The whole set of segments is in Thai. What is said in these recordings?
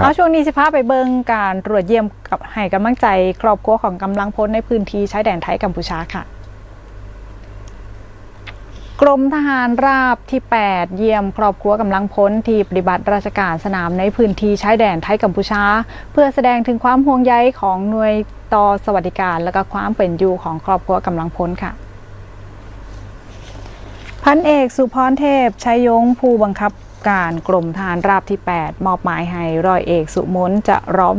เอาช่วงนี้สิพาไปเบิงการตรวจเยี่ยมกับให้กำลังใจ ครอบครัวของกำลังพลในพื้นที่ชายแดนไทยกัมพูชาค่ะกรมทหารราบที่ 8 เยี่ยมครอบครัวกำลังพลที่ปฏิบัติราชการสนามในพื้นที่ชายแดนไทยกัมพูชา เพื่อแสดงถึงความห่วงใยของหน่วยต่อสวัสดิการ และก็ความเป็นอยู่ของครอบครัวกำลังพลค่ะ พันเอกสุพรเทพชัยยงผู้บังคับ การกรมทหารราบที่ 8 มอบหมายให้ร้อยเอกสุมนจะร้อม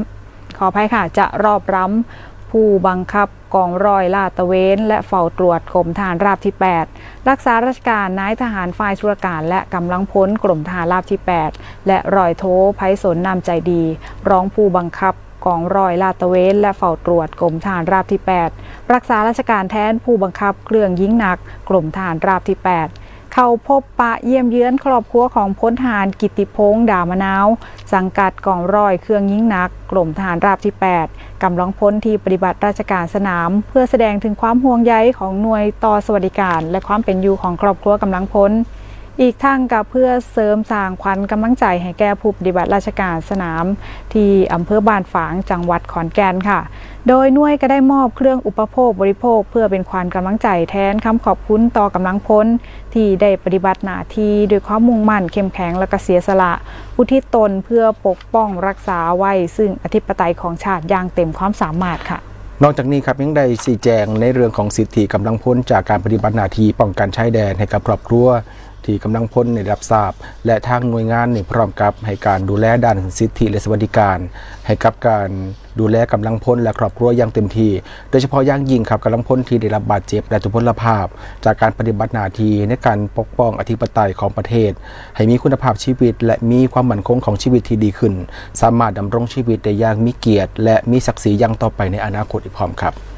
ขออภัยค่ะจะรอบร้ำผู้บังคับกองร้อยลาดตระเวน และเฝ้าตรวจกรมทหารราบที่ 8 รักษาราชการนายทหารฝ่ายธุรการ และกำลังพลกรมทหารราบที่ 8 และรอยโทไพศลนำใจดี ร้องผู้บังคับกองร้อยลาดตระเวน และเฝ้าตรวจกรมทหารราบที่ 8 รักษาราชการแทนผู้บังคับเครื่องยิงหนักกรมทหารราบที่ 8 เข้าพบปะเยี่ยมเยือนครอบครัวของพลทหารกิติพงษ์ดามะนาว สังกัดกองร้อยเครื่องยิงนัก กรมทหารราบที่ 8กำลังพลที่ปฏิบัติราชการสนาม เพื่อแสดงถึงความห่วงใยของหน่วยต่อสวัสดิการ และความเป็นอยู่ของครอบครัวกำลังพลอีกทั้งกับเพื่อเสริมสร้างขวัญกำลังใจให้แก่ผู้ปฏิบัติราชการสนาม ที่อำเภอบ้านฝางจังหวัดขอนแก่นค่ะ โดยหน่วยก็ได้มอบเครื่องอุปโภคบริโภค เพื่อเป็นขวัญกำลังใจแทนคำขอบคุณต่อกำลังพลที่ได้ปฏิบัติหน้าที่ด้วยความมุ่งมั่นเข้มแข็งและก็เสียสละอุทิศตนเพื่อปกป้องรักษาไว้ซึ่งอธิปไตยของชาติอย่างเต็มความสามารถค่ะนอกจากนี้ครับยังได้สีแจงในเรื่องของสิทธิกำลังพลจากการปฏิบัติหน้าที่ป้องกันชายแดนให้กับครอบครัว ที่กำลังพลในรับทราบ และทางหน่วยงานในพร้อมกับให้การดูแลด้านสิทธิและสวัสดิการ ให้กับการดูแลกำลังพลและครอบครัวอย่างเต็มที่ โดยเฉพาะอย่างยิ่งครับกำลังพลที่ได้รับบาดเจ็บและทุพพลภาพ จากการปฏิบัติหน้าที่ในการปกป้องอธิปไตยของประเทศ ให้มีคุณภาพชีวิต และมีความมั่นคงของชีวิตที่ดีขึ้น สามารถดำรงชีวิตได้อย่างมีเกียรติ และมีศักดิ์ศรีอย่างต่อไปในอนาคตอีกพร้อมครับ